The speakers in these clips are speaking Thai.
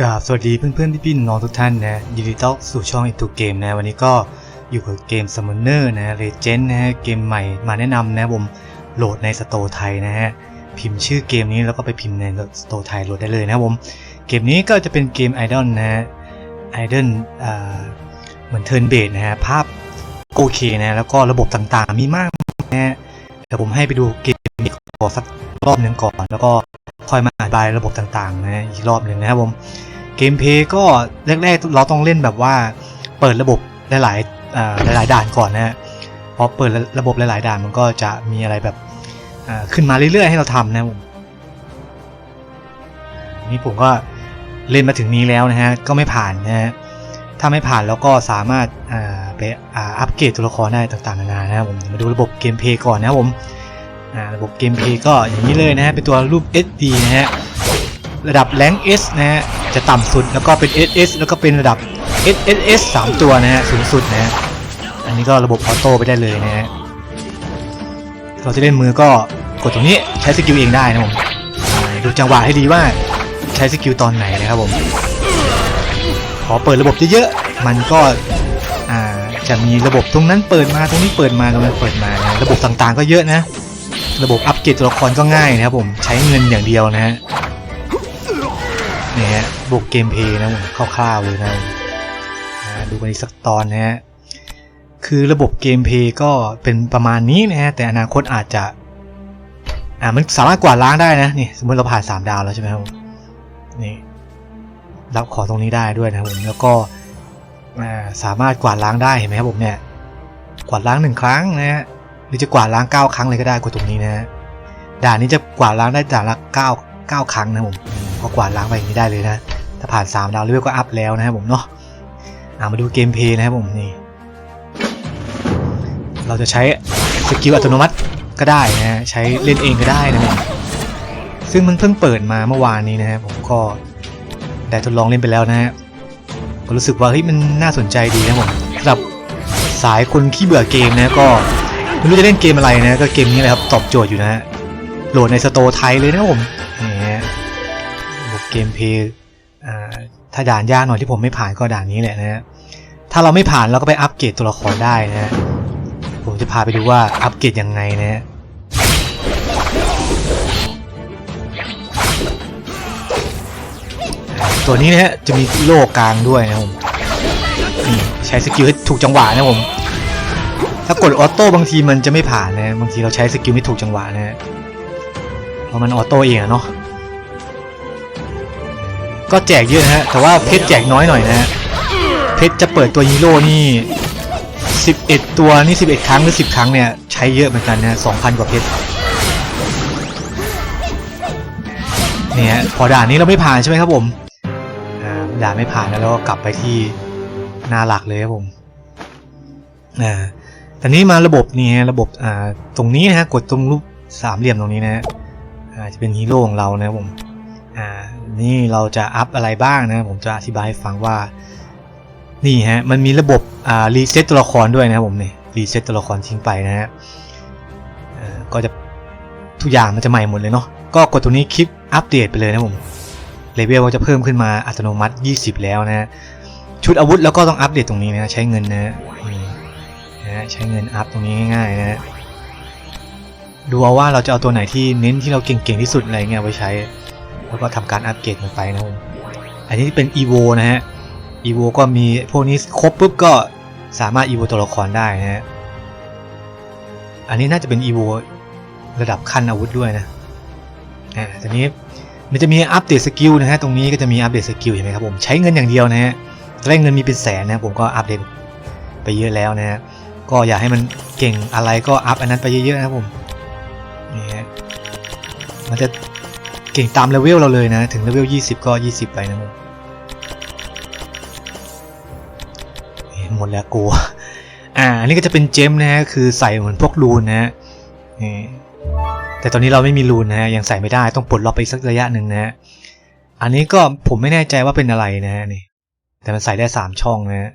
กราบสวัสดีเพื่อนๆพี่ๆน้องทุกท่านนะยินดีต้อนรับสู่ช่องอีทูเกมนะ วันนี้ก็อยู่กับเกม Summoner นะเ e เจนนะฮะเกมใหม่มาแนะนำนะผมโหลดในสโตร์ไทยนะฮะพิมพ์ชื่อเกมนี้แล้วก็ไปพิมพ์ในสโตร์ไทยโหลดได้เลยนะผมเกมนี้ก็จะเป็นเกมไอดอลนะฮะไอดอลเหมือนเทิร์นเบสนะฮะภาพโอเคนะแล้วก็ระบบต่างๆมีมากนะฮะเดี๋ยวผมให้ไปดูเกมนี้ก่อนสักรอบหนึ่งก่อนแล้วก็ ค่อยมาอธิบายระบบต่างๆนะอีกรอบหนึ่งนะครับผมเกมเพลย์ก็แรกๆเราต้องเล่นแบบว่าเปิดระบบหลายๆหลายๆด่านก่อนนะฮะพอเปิดระบบหลายๆด่านมันก็จะมีอะไรแบบขึ้นมาเรื่อยๆให้เราทำนะครับผมนี่ผมก็เล่นมาถึงนี้แล้วนะฮะก็ไม่ผ่านนะฮะถ้าไม่ผ่านแล้วก็สามารถไปอัปเกรดตัวละครได้ต่างๆนานานะครับผมมาดูระบบเกมเพลย์ก่อนนะครับผม อ่าระบบเกมเพย์ก็อย่างนี้เลยนะฮะเป็นตัวรูป SD นะฮะระดับแรง S นะฮะจะต่ำสุดแล้วก็เป็น SS แล้วก็เป็นระดับ SSS 3 ตัวนะฮะสูงสุดนะฮะอันนี้ก็ระบบออโต้ไปได้เลยนะฮะเราจะเล่นมือก็กดตรงนี้ใช้สกิลเองได้นะผมดูจังหวะให้ดีว่าใช้สกิลตอนไหนนะครับผมพอเปิดระบบเยอะๆมันก็จะมีระบบตรงนั้นเปิดมาตรงนี้เปิดมาตรงนั้นเปิดมานะระบบต่างๆก็เยอะนะ ระบบอัปเกรดตัวละครก็ง่ายนะครับผมใช้เงินอย่างเดียวนะฮะเนี่ยฮะบวกเกมเพลย์นะผมคร่าวๆเลยนะดูกันอีกสักตอนนะฮะคือระบบเกมเพลย์ก็เป็นประมาณนี้นะฮะแต่อนาคตอาจจะอ่ามันสามารถกวาดล้างได้นะนี่สมมติเราผ่าน 3 ดาวแล้วใช่ไหมครับนี่รับของตรงนี้ได้ด้วยนะผมแล้วก็อ่าสามารถกวาดล้างได้เห็นไหมครับผมเนี่ยกวาดล้างหนึ่งครั้งนะฮะ หรือจะกวาดล้าง 9 ครั้งเลยก็ได้กดตรงนี้นะฮะด่านนี้จะกวาดล้างได้ด่านละ9 9ครั้งนะผมก็กวาดล้างไปอย่างนี้ได้เลยนะถ้าผ่าน 3 ดาวเลเวลก็อัพแล้วนะครับผมเนาะามาดูเกมเพย์นะครับผมนี่เราจะใช้สกิลอัตโนมัติก็ได้นะฮะใช้เล่นเองก็ได้นะครับผมซึ่งมันเพิ่งเปิดมาเมื่อวานนี้นะครับผมก็ได้ทดลองเล่นไปแล้วนะฮะก็รู้สึกว่าเฮ้ยมันน่าสนใจดีนะผมสำหรับสายคนขี้เบื่อเกมนะก็ ไม่รู้จะเล่นเกมอะไรนะก็เกมนี้แหละครับตอบโจทย์อยู่นะฮะโหลดในสโตร์ไทยเลยนะผมนี่ฮะระบบเกมเพลย์อ่าถ้าด่านยากหน่อยที่ผมไม่ผ่านก็ด่านนี้แหละนะฮะถ้าเราไม่ผ่านเราก็ไปอัปเกรดตัวละครได้นะฮะผมจะพาไปดูว่าอัปเกรดยังไงนะฮะตัวนี้นะฮะจะมีโล่กลางด้วยนะผมนี่ใช้สกิลให้ถูกจังหวะนะผม ถ้ากดออโต้บางทีมันจะไม่ผ่านนะบางทีเราใช้สกิลไม่ถูกจังหวะนะเพราะมันออโต้เองอะเนาะก็แจกเยอะนะฮะแต่ว่าเพชรแจกน้อยหน่อยนะฮะเพชรจะเปิดตัวฮีโร่นี่ 11 ตัวนี่ 11 ครั้งหรือ 10 ครั้งเนี่ยใช้เยอะเหมือนกันนะ2,000 กว่าเพชรเนี่ยพอด่านนี้เราไม่ผ่านใช่ไหมครับผมด่านไม่ผ่านแล้วเราก็กลับไปที่หน้าหลักเลยครับผมอ่าตอนนี้มาระบบนี่ฮะระบบอ่าตรงนี้นะฮะกดตรงรูปสามเหลี่ยมตรงนี้นะฮะอ่าจะเป็นฮีโร่ของเรานะครับผมอ่านี่เราจะอัพอะไรบ้างนะผมจะอธิบายให้ฟังว่านี่ฮะมันมีระบบอ่ารีเซ็ตตัวละครด้วยนะครับผมเนี่ยรีเซ็ตตัวละครทิ้งไปนะฮะอ่าก็จะทุกอย่างมันจะใหม่หมดเลยเนาะก็กดตรงนี้คลิปอัปเดตไปเลยนะผมเลเวลก็จะเพิ่มขึ้นมาอัตโนมัติ 20 แล้วนะฮะชุดอาวุธแล้วก็ต้องอัปเดตตรงนี้นะใช้เงินนะ ใช้เงินอัพตรงนี้ง่ายๆนะฮะดูเอาว่าเราจะเอาตัวไหนที่เน้นที่เราเก่งๆที่สุดอะไรเงี้ยไว้ใช้ แล้วก็ทำการอัปเกรดมันไปนะครับผมอันนี้เป็น EVO นะฮะอีโวก็มีพวกนี้ครบปุ๊บก็สามารถอีโวตัวละครได้นะฮะอันนี้น่าจะเป็นอีโวระดับขั้นอาวุธด้วยนะอ่าทีนี้มันจะมีอัปเดตสกิลนะฮะตรงนี้ก็จะมีอัปเดตสกิลเห็นไหมครับผมใช้เงินอย่างเดียวนะฮะตอนแรกเงินมีเป็นแสนนะผมก็อัปเดตไปเยอะแล้วนะฮะ ก็อยากให้มันเก่งอะไรก็อัพอันนั้นไปเยอะๆนะครับผมนี่ฮะมันจะเก่งตามเลเวลเราเลยนะ ถึงเลเวล 20 ก็ 20 ไปนะครับผมหมดแล้วกูอ่า อันนี้ก็จะเป็นเจมนะฮะ คือใส่เหมือนพวกรูนนะฮะนี่แต่ตอนนี้เราไม่มีรูนนะฮะ ยังใส่ไม่ได้ ต้องปลดล็อกไปสักระยะหนึ่งนะฮะ อันนี้ก็ผมไม่แน่ใจว่าเป็นอะไรนะฮะนี่ แต่มันใส่ได้สามช่องนะฮะ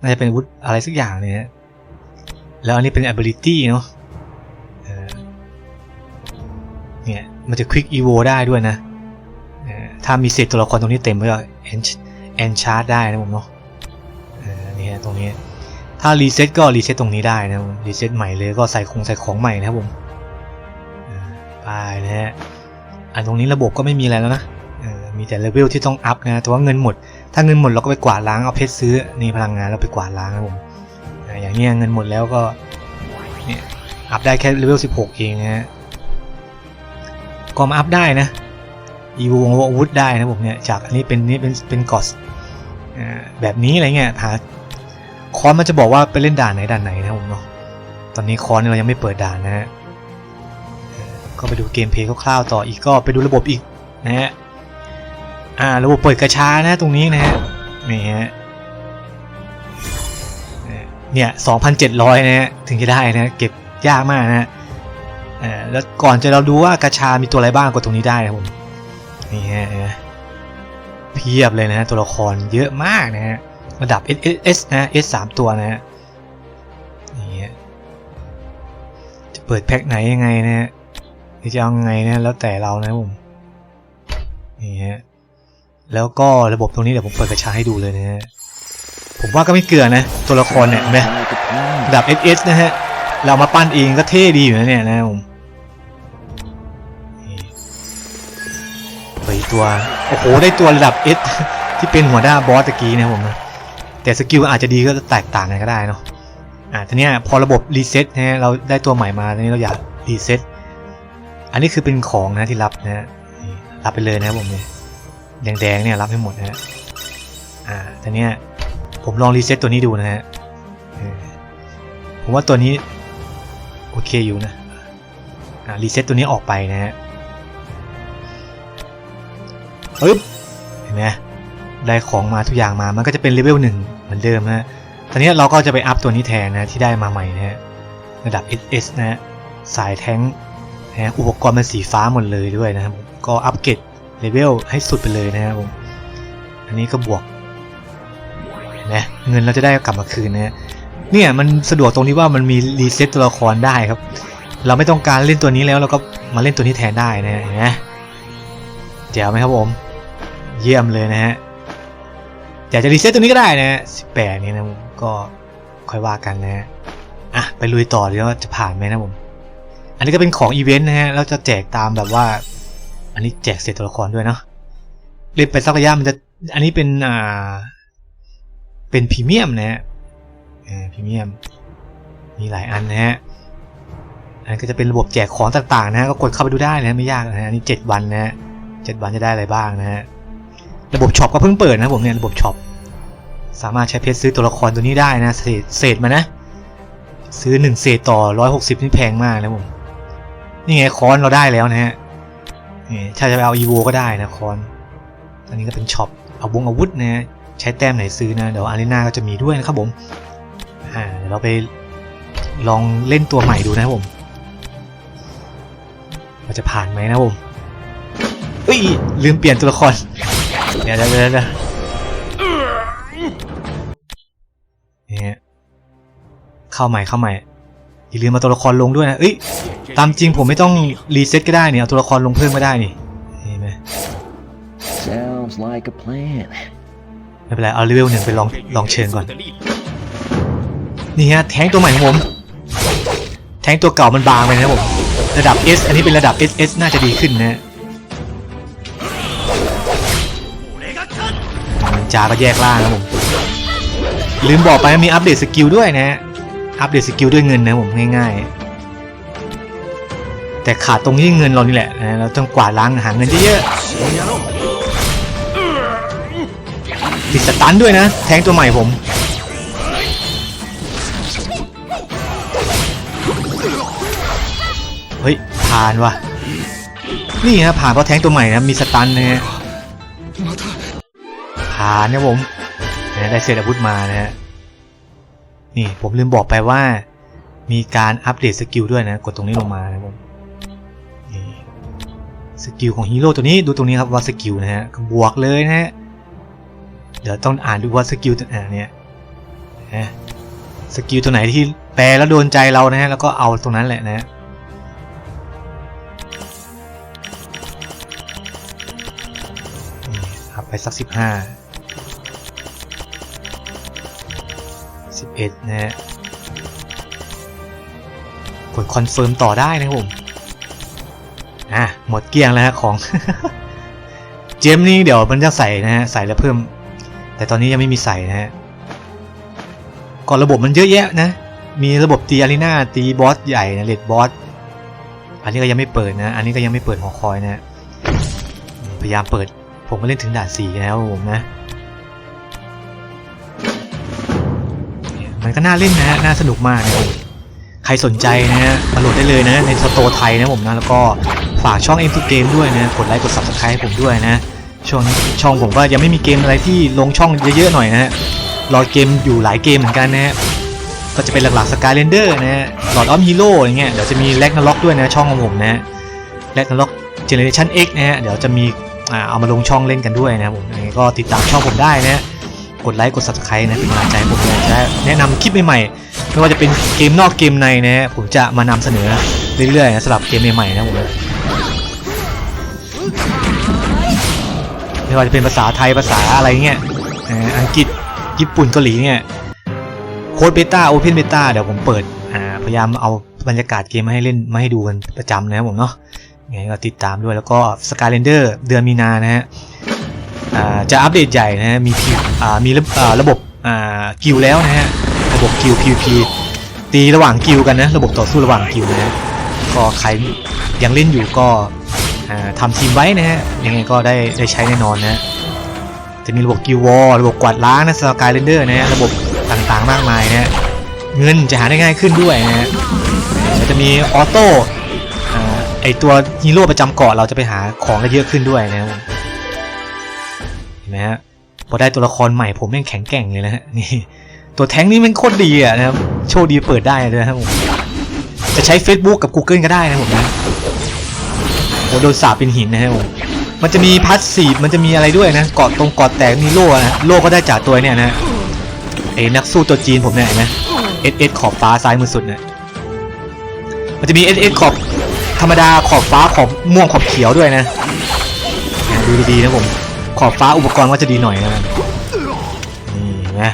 น่าจะเป็นวุธอะไรสักอย่างเนี่ย แล้วอันนี้เป็น ability เนาะเนี่ยมันจะ quick evo ได้ด้วยนะถ้ามีเศษตัวละครตรงนี้เต็มก็แอนชาร์ได้นะผมเนาะนี่ฮะตรงนี้ ถ้ารีเซ็ตก็รีเซ็ตตรงนี้ได้นะรีเซ็ตใหม่เลยก็ใส่คงใส่ของใหม่นะครับผมไปนะฮะอันตรงนี้ระบบก็ไม่มีอะไรแล้วนะเออมีแต่เลเวลที่ต้องอัพนะแต่ว่าเงินหมด ถ้าเงินหมดเราก็ไปกวาดล้างเอาเพชรซื้อนี่พลังงานเราไปกวาดล้างนะผม อย่างเนี้ยเงินหมดแล้วก็เนี่ยอัพได้แค่เลเวล16 เองนะฮะก็มาอัพได้นะอีวงอาวุธได้นะผมเนี่ยจากอันนี้เป็นนี่เป็นเป็นกอสแบบนี้อะไรเงี้ยหาคอนมันจะบอกว่าไปเล่นด่านไหนด่านไหนนะผมเนาะตอนนี้คอนเรายังไม่เปิดด่านนะฮะก็ไปดูเกมเพลย์คร่าวๆต่ออีกก็ไปดูระบบอีกนะฮะอ่าระบบเปิดกระชานะตรงนี้นะฮะนี่ฮะ เนี่ย2,700นะฮะถึงจะได้นะเก็บยากมากนะฮะแล้วก่อนจะเราดูว่ากระชา มีตัวอะไรบ้างกดตรงนี้ได้นะครับผมนี่ฮะเพียบเลยนะฮะตัวละครเยอะมากนะฮะระดับ S S S นะ S สามตัวนะฮะนี่ฮะจะเปิดแพ็คไหนยังไงนะฮะจะเอาไงนะแล้วแต่เรานะผมนี่ฮะแล้วก็ระบบตรงนี้เดี๋ยวผมเปิดกระชาให้ดูเลยนะฮะ ผมว่าก็ไม่เกลือนะตัวละครเนี่ยเห็นไหม Like a plan. ระดับ S S นะฮะ เรามาปั้นเองก็เท่ดีอยู่นะเนี่ยนะครับผมนี่เฮ้ยตัวโอ้โหได้ตัวระดับ S ที่เป็นหัวหน้าบอสตะกี้นะครับผมนะแต่สกิลอาจจะดีก็แตกต่างกันก็ได้เนาะอ่าทีเนี้ยพอระบบรีเซ็ตนะฮะเราได้ตัวใหม่มาทีนี้เราอยากรีเซ็ตอันนี้คือเป็นของนะที่รับนะฮะนี่รับไปเลยนะครับผมเนี่ยแดงๆเนี่ยรับให้หมดนะฮะอ่าทีเนี้ย ผมลองรีเซ็ตตัวนี้ดูนะฮะผมว่าตัวนี้โอเคอยู่นะรีเซ็ตตัวนี้ออกไปนะฮะปึ๊บเห็นไหมได้ของมาทุกอย่างมามันก็จะเป็นเลเวลหนึ่งเหมือนเดิมนะฮะตอนนี้เราก็จะไปอัพตัวนี้แทนนะที่ได้มาใหม่นะฮะระดับ SS นะฮะสายแท้งนะฮะอุปกรณ์เป็นสีฟ้าหมดเลยด้วยนะครับก็อัปเกรดเลเวลให้สุดไปเลยนะครับผมอันนี้ก็บวก นไหมเงินเราจะได้กลับมาคืนนะเนี่ยมันสะดวกตรงที่ว่ามันมีรีเซ็ตตัวละครได้ครับ เราไม่ต้องการเล่นตัวนี้แล้วเราก็มาเล่นตัวนี้แทนได้นะฮะเห็นไหมแจ๋วไหมครับผม เยี่ยมเลยนะฮะอยากจะรีเซ็ตตัวนี้ก็ได้นะสิบแปดนี่นะก็ค่อยว่ากันนะฮะอะ ไปลุยต่อดีว่าจะผ่านไหมนะผม อันนี้ก็เป็นของอีเวนต์นะฮะเราจะแจกตามแบบว่า อันนี้แจกเศษตัวละครด้วยเนาะเล่นไปสักระยะมันจะ อันนี้เป็นอ่า เป็นพรีเมียมนะฮะพรีเมียมมีหลายอันนะฮะอันก็จะเป็นระบบแจกของต่างๆนะฮะก็กดเข้าไปดูได้นะไม่ยากนะฮะอันนี้เจ็ดวันนะฮะเจ็ดวันจะได้อะไรบ้างนะฮะระบบช็อปก็เพิ่งเปิดนะผมเนี่ยระบบช็อปสามารถใช้เพชรซื้อตัวละครตัวนี้ได้นะเศษเศษมานะ ซื้อหนึ่งเศษต่อร้อยหกสิบนี่แพงมากนะผมนี่ไงคอนเราได้แล้วนะฮะนี่ถ้าจะไปเอาอีโวก็ได้นะคอนอันนี้ก็เป็นช็อปเอาวงอาวุธนะฮะ ใช้แต้มไหนซื้อนะเดี๋ยวอารีนาก็จะมีด้วยนะครับผมอ่าเดี๋ยวเราไปลองเล่นตัวใหม่ดูนะครับผมว่าจะผ่านไหมนะผมเอ้ยลืมเปลี่ยนตัวละครเดี๋ยวเดี๋ยวเดี๋ยวเนี่ฮะเข้าใหม่เข้าใหม่อย่าลืมมาตัวละครลงด้วยนะเอ้ยตามจริงผมไม่ต้องรีเซ็ตก็ได้เนี่ยเอาตัวละครลงเพิ่มก็ได้นี่เห็นไหม ไม่เป็นไรเอาเลเวลหนึ่งไปลองลองเชิญก่อน นี่ฮะแทงตัวใหม่ของผม แทงตัวเก่ามันบางไปนะผม ระดับ S อันนี้เป็นระดับ SS น่าจะดีขึ้นนะฮะจาก็แยกล่างนะผม ลืมบอกไปมีอัปเดตสกิลด้วยนะฮะอัปเดตสกิลด้วยเงินนะผมง่ายๆ แต่ขาดตรงที่เงินเรานี่แหละนะเราต้องกวาดล้างหาเงินเยอะๆ ติดสตันด้วยนะ แทงตัวใหม่ผม เฮ้ย ผ่านว่ะ นี่ฮะผ่านเพราะแทงตัวใหม่นะ มีสตันนะฮะผ่านนะผมได้เศษอาวุธมานะฮะ นี่ผมลืมบอกไปว่า มีการอัปเดตสกิลด้วยนะ กดตรงนี้ลงมานะผมสกิลของฮีโร่ตัวนี้ดูตรงนี้ครับว่าสกิลนะฮะบวกเลยนะฮะ เดี๋ยวต้องอ่านดูว่าสกิลตัวอ่าเนี่ยนะสกิลตัวไหนที่แปลแล้วโดนใจเรานะฮะแล้วก็เอาตรงนั้นแหละนะฮะนไปสักสิบห้าสิบเอ็ดนะฮะกดคอนเฟิร์มต่อได้นะผมอะหมดเกลี้ยงแล้วของ เจมนี่เดี๋ยวมันจะใส่นะฮะใส่แล้วเพิ่ม แต่ตอนนี้ยังไม่มีใส่นะฮะก่อนระบบมันเยอะแยะนะ มีระบบตีอารีนาตีบอสใหญ่นะเลดบอสอันนี้ก็ยังไม่เปิดนะ อันนี้ก็ยังไม่เปิดหอคอยนะพยายามเปิด ผมก็เล่นถึงด่านสี่แล้วผมนะมันก็น่าเล่นนะฮะน่าสนุกมากนะครับใครสนใจนะฮะมาโหลดได้เลยนะในสโตร์ไทยนะผมนะแล้วก็ฝากช่อง M2 Game ด้วยนะกดไลค์กด Subscribe ให้ผมด้วยนะ ช่วงนี้ช่องผมก็ยังไม่มีเกมอะไรที่ลงช่องเยอะๆหน่อยนะฮะรอเกมอยู่หลายเกมเหมือนกันนะฮะก็จะเป็นหลักๆ Skylander นะฮะ Lord of Hero อย่างเงี้ยเดี๋ยวจะมี Ragnarok ด้วยนะช่องของผมนะ Ragnarok Generation X นะฮะเดี๋ยวจะมีอ่าเอามาลงช่องเล่นกันด้วยนะครับผมยังไงก็ติดตามช่องผมได้นะฮะกดไลค์กด Subscribe นะเป็นกำลังใจให้ผมเลยจะแนะนำคลิปใหม่ๆไม่ว่าจะเป็นเกมนอกเกมในนะฮะผมจะมานำเสนอเรื่อยๆนะสำหรับเกมใหม่ๆนะผม ไม่ว่าจะเป็นภาษาไทยภาษาอะไรเงี้ยอังกฤษญี่ปุ่นเกาหลีเนี่ยโค้ดเบต้าโอเพนเบต้าเดี๋ยวผมเปิดพยายามเอาบรรยากาศเกมมาให้เล่นมาให้ดูกันประจำนะครับผมเนาะยังไงก็ติดตามด้วยแล้วก็ Skylander เดือนมีนานะฮะจะอัปเดตใหญ่นะฮะมีคิวอ่ามีระอ่าระบบกิลแล้วนะฮะระบบกิล PVP ตีระหว่างกิลกันนะ ระบบต่อสู้ระหว่างกิลนะฮะก็ใครยังเล่นอยู่ก็ ทำทีมไว้นะฮะยังไงก็ได้ได้ใช้แน่นอนนะฮะจะมีระบบกิลวอลระบบกวาดล้างนะสกายเรนเดอร์นะฮะระบบต่างๆมากมายนะฮะเงินจะหาได้ง่ายขึ้นด้วยนะฮะจะมีออโต้ไอตัวฮีโร่ประจำเกาะเราจะไปหาของได้เยอะขึ้นด้วยนะครับผมเห็นไหมฮะพอได้ตัวละครใหม่ผมแม่งแข็งแกร่งเลยนะฮะนี่ตัวแท้งนี่มันโคตรดีอะนะครับโชคดีเปิดได้เลยนะครับผมจะใช้ Facebook กับ Google ก็ได้นะผมนะ โอ้โดนสาปเป็นหินนะครับผมมันจะมีพัสซีมันจะมีอะไรด้วยนะเกาะตรงเกาะแตกมีโล่นะโล่ก็ได้จากตัวเนี่ยนะไอ้นักสู้ตัวจีนผมเนี่ยนไหมเอสเอสขอบฟ้าซ้ายมือสุดเนี่ยมันจะมีเอสเอสขอบธรรมดาขอบฟ้าขอบม่วงขอบเขียวด้วยนะดูดีๆนะผมขอบฟ้าอุปกรณ์ก็จะดีหน่อยนะนี่นไหม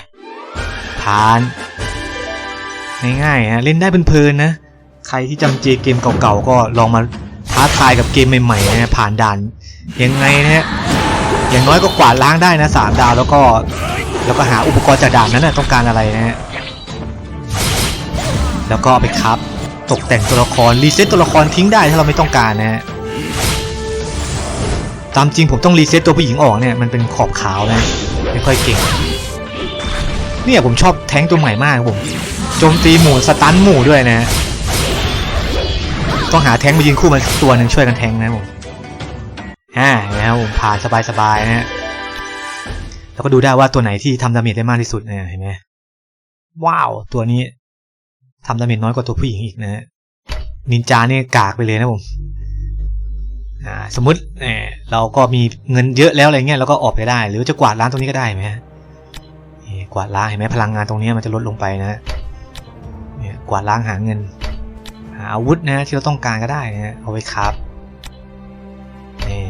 ผ่านง่ายๆฮะเล่นได้เพลินๆนะใครที่จำเจเกมเก่าๆก็ลองมา ท้าทายกับเกมใหม่ๆนะผ่านด่านยังไงนะฮะอย่างน้อยก็กวาดล้างได้นะสามดาวแล้วก็แล้วก็หาอุปกรณ์จากด่านนั้นนะต้องการอะไรนะฮะแล้วก็ไปครับตกแต่งตัวละครรีเซ็ตตัวละครทิ้งได้ถ้าเราไม่ต้องการนะฮะตามจริงผมต้องรีเซ็ตตัวผู้หญิงออกเนี่ยมันเป็นขอบขาวนะไม่ค่อยเก่งเนี่ยผมชอบแท้งตัวใหม่มากผมโจมตีหมู่สตันหมู่ด้วยนะฮะ ต้องหาแทงมายืนคู่มันตัวหนึ่งช่วยกันแทงนะผมฮ่าแล้วผมผ่านสบายๆนะฮะแล้วก็ดูได้ว่าตัวไหนที่ทำดาเมจได้มากที่สุดเนี่ยเห็นไหมว้าวตัวนี้ทำดาเมจน้อยกว่าตัวผู้หญิงอีกนะฮะนินจาเนี่ยกากไปเลยนะผมอ่าสมมติเออเราก็มีเงินเยอะแล้วอะไรเงี้ยเราก็ออกไปได้ หรือจะกวาดล้างตรงนี้ก็ได้ไหมกวาดล้างเห็นไหมพลังงานตรงนี้มันจะลดลงไปนะฮะเนี่ยกวาดล้างหาเงิน หาอาวุธนะที่เราต้องการก็ได้นะฮะเอาไว้ครับนี่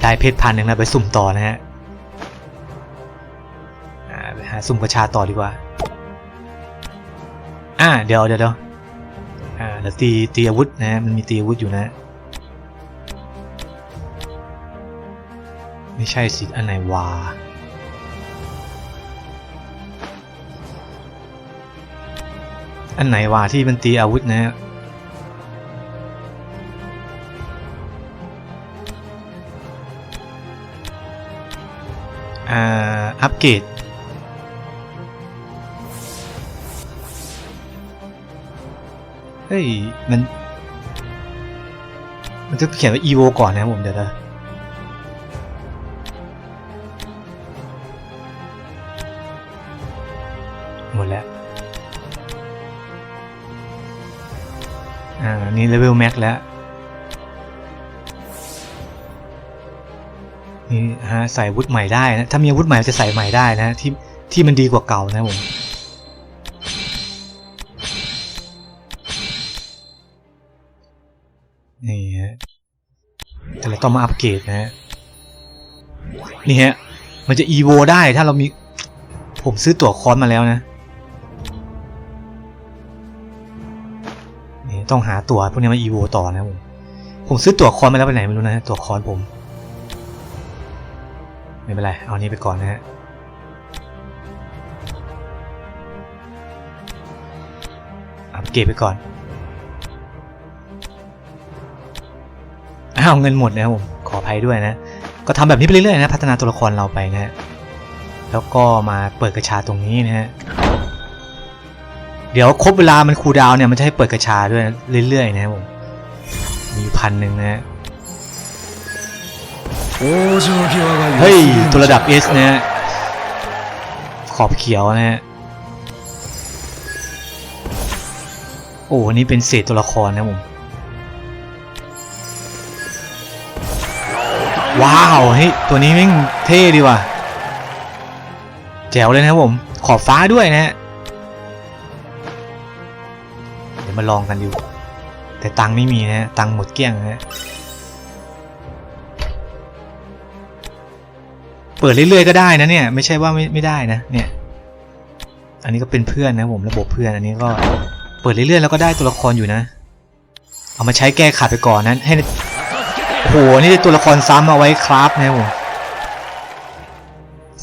ได้เพชรพันหนึ่งแล้วไปสุ่มต่อนะฮะไปหาสุ่มกระชาต่อดีกว่า อ่าเดี๋ยวเดี๋ยวเดี๋ยวอ่าเดี๋ยวตีตีอาวุธนะฮะมันมีตีอาวุธอยู่นะไม่ใช่สิอันไหนวา อันไหนวาที่มันตีอาวุธนะฮะอ่าอัปเกรดเฮ้ย มัน มันจะเขียนว่า EVO ก่อนนะผมเดี๋ยวนะ นี่เลเวลแม็กแล้วนี่ฮะใส่อาวุธใหม่ได้นะ ถ้ามีอาวุธใหม่จะใส่ใหม่ได้นะที่ที่มันดีกว่าเก่านะผมนี่ฮะแต่เราต้องมาอัปเกรดนะฮะนี่ฮะมันจะอีโวได้ถ้าเรามีผมซื้อตั๋วคอนมาแล้วนะ ต้องหาตั๋วพวกนี้มาอีโวต่อนะผมผมซื้อตั๋วคอนมาแล้วไปไหนไม่รู้นะตั๋วคอนผม ไม่เป็นไร เอานี้ไปก่อนนะฮะอัปเกรดไปก่อนอ้าวเงินหมดนะครับผมขออภัยด้วยนะ ก็ทำแบบนี้ไปเรื่อยๆนะ พัฒนาตัวละครเราไปนะฮะแล้วก็มาเปิดกระชาตรงนี้นะฮะ เดี๋ยวครบเวลามันคูดาวเนี่ยมันจะให้เปิดกระชาด้วยเรื่อยๆนะครับผมมีพันหนึ่งนะฮะเฮ้ยตัวระดับ S นะฮะขอบเขียวนะฮะโอ้นี่เป็นเศษตัวละครนะผมว้าวเฮ้ยตัวนี้แม่งเท่ดีว่ะแจ๋วเลยนะผมขอบฟ้าด้วยนะฮะ มาลองกันดู แต่ตังไม่มีนะฮะตังหมดเกลี้ยงนะฮะเปิดเรื่อยๆก็ได้นะเนี่ย ไม่ใช่ว่าไม่ไม่ได้นะ เนี่ย อันนี้ก็เป็นเพื่อนนะผมระบบเพื่อนอันนี้ก็เปิดเรื่อยๆแล้วก็ได้ตัวละครอยู่นะ เอามาใช้แก้ขัดไปก่อนนั้นให้โอ้โหนี่ตัวละครซ้ำเอาไว้คราฟนะผม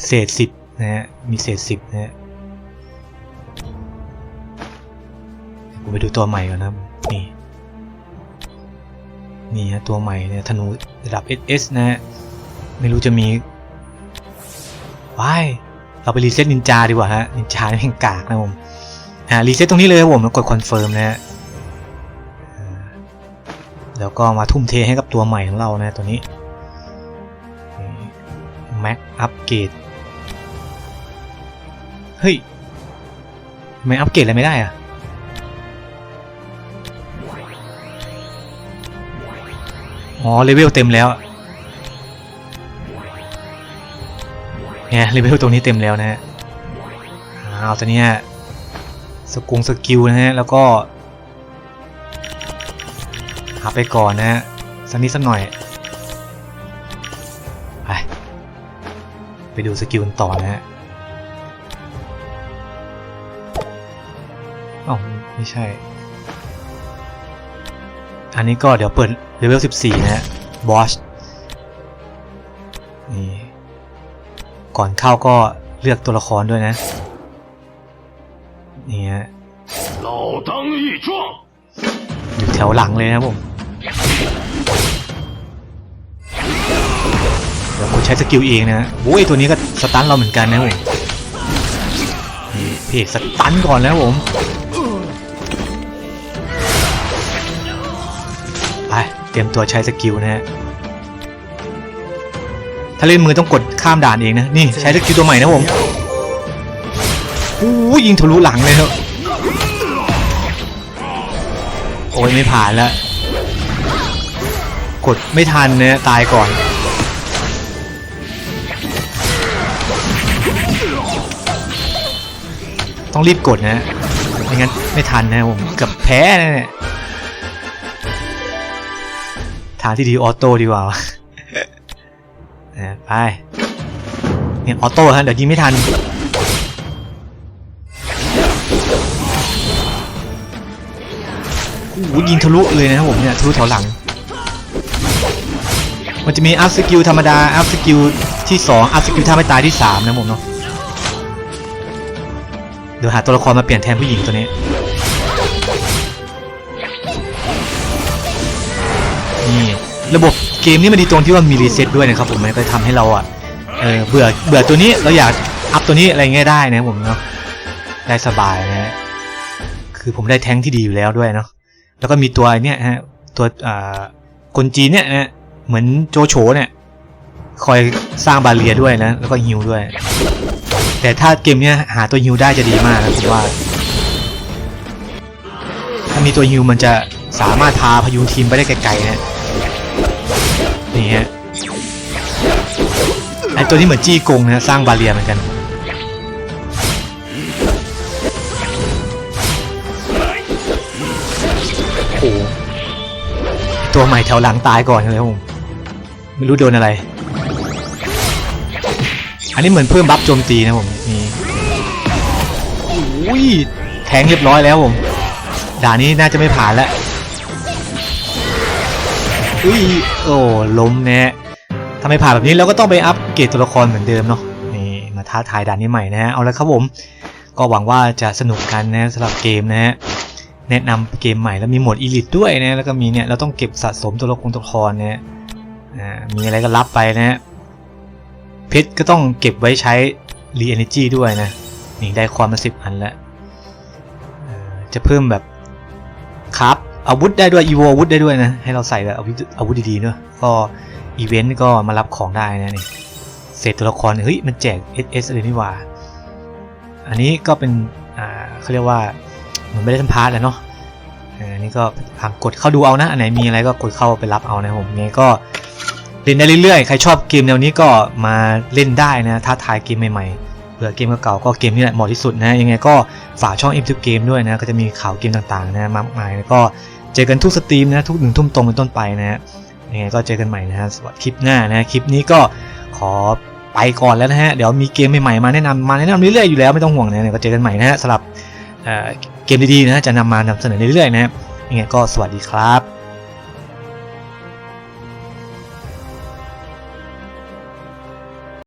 เศษสิบนะฮะมีเศษสิบนะฮะ ผมไปดูตัวใหม่ก่อนนะครับ นี่ นี่ฮะตัวใหม่เนี่ยธนูระดับ SS นะฮะ ไม่รู้จะมีว้ายเราไปรีเซ็ตนินจาดีกว่าฮะ นินจาแห่งกากนะผมอ่ารีเซ็ตตรงนี้เลยครับผมแล้วกดคอนเฟิร์มนะฮะ แล้วก็มาทุ่มเทให้กับตัวใหม่ของเรานะตัวนี้แม็กอัปเกรดเฮ้ยทำไม่อัปเกรดอะไรไม่ได้อะ อ๋อเลเวลเต็มแล้วเนี่ยเลเวลตรงนี้เต็มแล้วนะฮะเอาตอนนี้สกุงสกิลนะฮะแล้วก็หาไปก่อนนะฮะสักนิดสักหน่อยไปไปดูสกิลกันต่อนะฮะอ๋อไม่ใช่ อันนี้ก็เดี๋ยวเปิด เลเวล14 นะฮะบอสนี่ก่อนเข้าก็เลือกตัวละครด้วยนะนี่ฮะอยู่แถวหลังเลยนะผมเดี๋ยวคนใช้สกิลเองนะโอ้ยตัวนี้ก็สตันเราเหมือนกันนะผมเพจสตันก่อนแล้วผม เตรียมตัวใช้สกิลนะฮะ ถ้าเล่นมือต้องกดข้ามด่านเองนะ นี่ใช้สกิลตัวใหม่นะผมโอ้ยยิงทะลุหลังเลยครับโอ้ยไม่ผ่านแล้ว กดไม่ทันเนี่ยตายก่อน ต้องรีบกดนะไม่งั้นไม่ทันนะผมเกับแพ้นะเนี่ย ทางที่ดีออโต้ดีกว่าไปเนี่ยออโต้ฮะเดี๋ยวยิงไม่ทันโอ้โหยิงทะลุเลยนะครับผมเนี่ยทะลุแถวหลัง มันจะมีอัพสกิลธรรมดาอัพสกิลที่2อัพสกิลท่าไม่ตายที่3นะผมเนาะเดี๋ยวหาตัวละครมาเปลี่ยนแทนผู้หญิงตัวนี้ ระบบเกมนี้มันดีตรงที่ว่ามีรีเซ็ตด้วยนะครับผมมันก็ทำให้เราอะเออเบื่อเบื่อตัวนี้เราอยากอัพตัวนี้อะไรเงี้ยได้นะผมเนาะได้สบายนะฮะคือผมได้แท้งที่ดีอยู่แล้วด้วยเนาะแล้วก็มีตัวไอ้เนี่ยฮะตัวอ่าคนจีนเนี่ยนะเหมือนโจโฉเนี่ยคอยสร้างบาเรียด้วยนะแล้วก็ฮิวด้วย แต่ถ้าเกมเนี้ยหาตัวฮิวได้จะดีมากนะผมว่า ถ้ามีตัวฮิวมันจะสามารถพาพยุงทีมไปได้ไกลๆนะ ฮะไอตัวนี้เหมือนจี้กงนะสร้างบาเรียเหมือนกันโอ้โหตัวใหม่แถวหลังตายก่อนเลยผมไม่รู้โดนอะไร อันนี้เหมือนเพิ่มบัฟโจมตีนะผมนี่อุ้ยแทงเรียบร้อยแล้วผมด่านี้น่าจะไม่ผ่านแล้ว อุ้ยโอ้ล้มแนะถ้าไมผ่านแบบนี้เราก็ต้องไปอัปเกรดตัวละครเหมือนเดิมเนาะนี่มาท้าทายด่านนี้ใหม่นะฮะเอาละครับผม ก็หวังว่าจะสนุกกันนะสำหรับเกมนะฮะแนะนำเกมใหม่แล้วมีโหมดอีลิทด้วยนะแล้วก็มีเนี่ยเราต้องเก็บสะสมตัวละครตัวละครเนี่ยมีอะไรก็รับไปนะฮะเพชรก็ต้องเก็บไว้ใช้รีเอเนจีด้วยนะนี่ได้ความมาสิบอันแล้วจะเพิ่มแบบครับ อาวุธได้ด้วยอีโวอาวุธได้ด้วยนะ ให้เราใส่แบบอาวุธอาวุธดีๆเนอะก็อีเวนต์ก็มารับของได้นะนี่เศษตัวละครเฮ้ยมันแจก SS เลยนี่ว่า อันนี้ก็เป็นอ่าเขาเรียกว่าเหมือนไม่ได้ทำพาร์ทแล้วเนาะอันนี้ก็พามกดเข้าดูเอานะ อันไหนมีอะไรก็กดเข้าไปรับเอานะผมงไงก็เล่นได้เรื่อยๆ ใครชอบเกมแนวนี้ก็มาเล่นได้นะท้าทายเกมใหม่ๆ ผื่อเกมเก่าๆก็เกมนี้แหละเหมาะที่สุดนะยังไงก็ฝากช่อง M2 Game ด้วยนะก็จะมีข่าวเกมต่างๆนะมากมายแล้วก็เจอกันทุกสตรีมนะทุกหนึ่งทุ่มตรงเป็นต้นไปนะฮะยังไงก็เจอกันใหม่นะฮะสำหรับคลิปหน้านะคลิปนี้ก็ขอไปก่อนแล้วนะฮะเดี๋ยวมีเกมใหม่ๆมาแนะนำมาแนะนำเรื่อยๆอยู่แล้วไม่ต้องห่วงนะก็เจอกันใหม่นะฮะสำหรับเกมดีๆนะฮะจะนำมานำเสนอเรื่อยๆนะฮะยังไงก็สวัสดีครับ